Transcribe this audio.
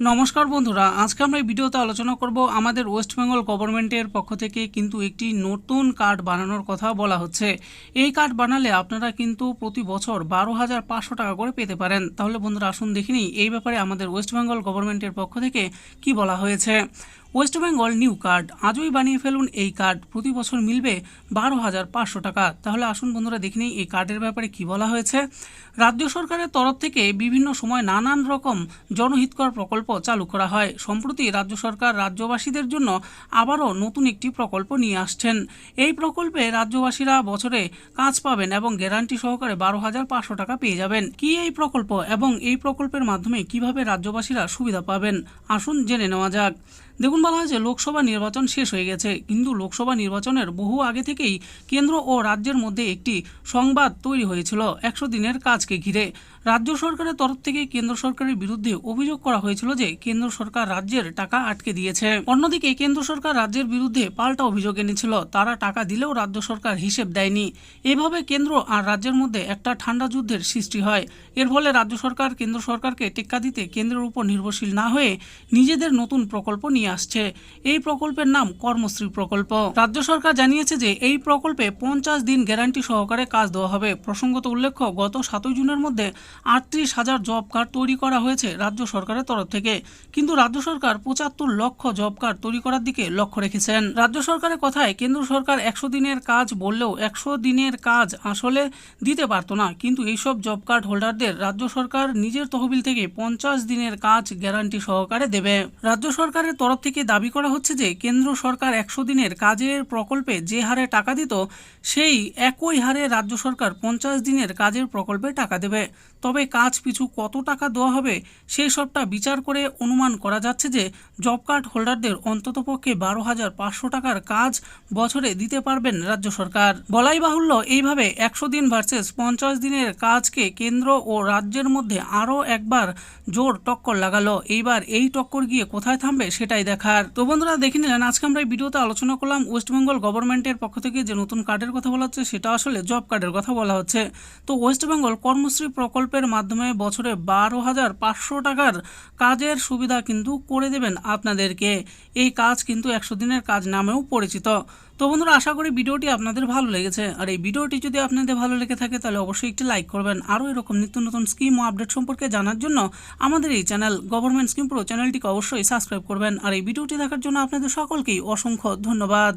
নমস্কার বন্ধুরা, আজকে আমরা এই ভিডিওতে আলোচনা করব আমাদের ওয়েস্ট বেঙ্গল গভর্নমেন্টের পক্ষ থেকে কিন্তু একটি নতুন কার্ড বানানোর কথা বলা হচ্ছে। এই কার্ড বানালে আপনারা কিন্তু প্রতি বছর বারো হাজার পাঁচশো টাকা করে পেতে পারেন। তাহলে বন্ধুরা, আসুন দেখিনি এই ব্যাপারে আমাদের ওয়েস্ট বেঙ্গল গভর্নমেন্টের পক্ষ থেকে কি বলা হয়েছে। West Bengal new card. আজই বানিয়ে ফেলুন এই কার্ড। প্রতি বছর মিলবে বারো হাজার পাঁচশো টাকা। তাহলে আসুন বন্ধুরা দেখে এই কার্ডের ব্যাপারে কি বলা হয়েছে। রাজ্য সরকারের তরফ থেকে বিভিন্ন সময় নানান রকম জনহিতকর প্রকল্প চালু করা হয়। সম্প্রতি রাজ্য সরকার রাজ্যবাসীদের জন্য আবারও নতুন একটি প্রকল্প নিয়ে আসছেন। এই প্রকল্পে রাজ্যবাসীরা বছরে কাজ পাবেন এবং গ্যারান্টি সহকারে বারো হাজার পাঁচশো টাকা পেয়ে যাবেন। কি এই প্রকল্প এবং এই প্রকল্পের মাধ্যমে কীভাবে রাজ্যবাসীরা সুবিধা পাবেন? আসুন জেনে নেওয়া যাক। দেখুন বলা হয়েছে লোকসভা নির্বাচন শেষ হয়ে গেছে। কিন্তু লোকসভা নির্বাচনের বহু আগে থেকেই কেন্দ্র ও রাজ্যের মধ্যে একটি সংবাদ তৈরি হয়েছিল একশো দিনের কাজকে ঘিরে। রাজ্য সরকারের তরফ থেকে কেন্দ্র সরকারের বিরুদ্ধে অভিযোগ করা হয়েছিল যে কেন্দ্র সরকার রাজ্যের টাকা আটকে দিয়েছে। অন্যদিকে কেন্দ্র সরকার রাজ্যের বিরুদ্ধে পাল্টা অভিযোগ এনেছিল। তারা টাকা দিলেও রাজ্য সরকার হিসেব দেয়নি। এভাবে কেন্দ্র আর রাজ্যের মধ্যে একটা ঠান্ডা যুদ্ধের সৃষ্টি হয়। এর ফলে রাজ্য সরকার কেন্দ্র সরকারকে টেক্কা দিতে কেন্দ্রের উপর নির্ভরশীল না হয়ে নিজেদের নতুন প্রকল্প নিয়ে আসছে। এই প্রকল্পের নাম কর্মশ্রী প্রকল্প। রাজ্য সরকার জানিয়েছে যে, এই প্রকল্পে পঞ্চাশ দিন গ্যারান্টি সহকারে কাজ দেওয়া হবে। প্রসঙ্গত উল্লেখ্য, গত সাতই জুনের মধ্যে আটত্রিশ হাজার জব কার্ড তৈরি করা হয়েছে রাজ্য সরকারের তরফ থেকে। কিন্তু রাজ্য সরকার পঁচাত্তর লক্ষ জব কার্ড তৈরি করার দিকে লক্ষ্য রেখেছেন। রাজ্য সরকারের কথায়, কেন্দ্র সরকার একশো দিনের কাজ বললেও একশো দিনের কাজ আসলে দিতে পারতো না। কিন্তু এইসব জব কার্ড হোল্ডারদের রাজ্য সরকার নিজের তহবিল থেকে পঞ্চাশ দিনের কাজ গ্যারান্টি সহকারে দেবে। রাজ্য সরকারের তরফ থেকে দাবি করা হচ্ছে যে কেন্দ্র সরকার একশো দিনের কাজের প্রকল্পে যে হারে টাকা দিত, সেই একই হারে রাজ্য সরকার পঞ্চাশ দিনের কাজের প্রকল্পে টাকা দেবে। তবে কাজ পিছু কত টাকা দেওয়া হবে সেই সবটা বিচার করে অনুমান করা যাচ্ছে যে জব কার্ড হোল্ডারদের অন্ততপক্ষে বারো হাজার পাঁচশো টাকার কাজ বছরে দিতে পারবেন রাজ্য সরকার। বলাই বাহুল্য, এইভাবে একশো দিন ভার্সেস পঞ্চাশ দিনের কাজকে কেন্দ্র ও রাজ্যের মধ্যে আরও একবার জোর টক্কর লাগালো। এইবার এই টক্কর গিয়ে কোথায় থামবে সেটাই দেখার। তো বন্ধুরা, দেখে নিলেন, আজকে আমরা এই ভিডিওতে আলোচনা করলাম ওয়েস্টবেঙ্গল গভর্নমেন্টের পক্ষ থেকে যে নতুন কার্ডের কথা বলা হচ্ছে, সেটা আসলে জব কার্ডের কথা বলা হচ্ছে। তো ওয়েস্ট বেঙ্গল কর্মশ্রী প্রকল্পের মাধ্যমে বছরে বারো হাজার পাঁচশো টাকার কাজের সুবিধা কিন্তু করে দেবেন আপনাদেরকে। এই কাজ কিন্তু একশো দিনের কাজ নামেও পরিচিত। তো বন্ধুরা, আশা করি ভিডিওটি আপনাদের ভালো লেগেছে। আর এই ভিডিওটি যদি আপনাদের ভালো লেগে থাকে, তাহলে অবশ্যই একটি লাইক করবেন। আরও এরকম নিত্য নতুন স্কিম ও আপডেট সম্পর্কে জানার জন্য আমাদের এই চ্যানেল গভর্নমেন্ট স্কিম প্রো চ্যানেলটিকে অবশ্যই সাবস্ক্রাইব করবেন। আর এই ভিডিওটি দেখার জন্য আপনাদের সকলকেই অসংখ্য ধন্যবাদ।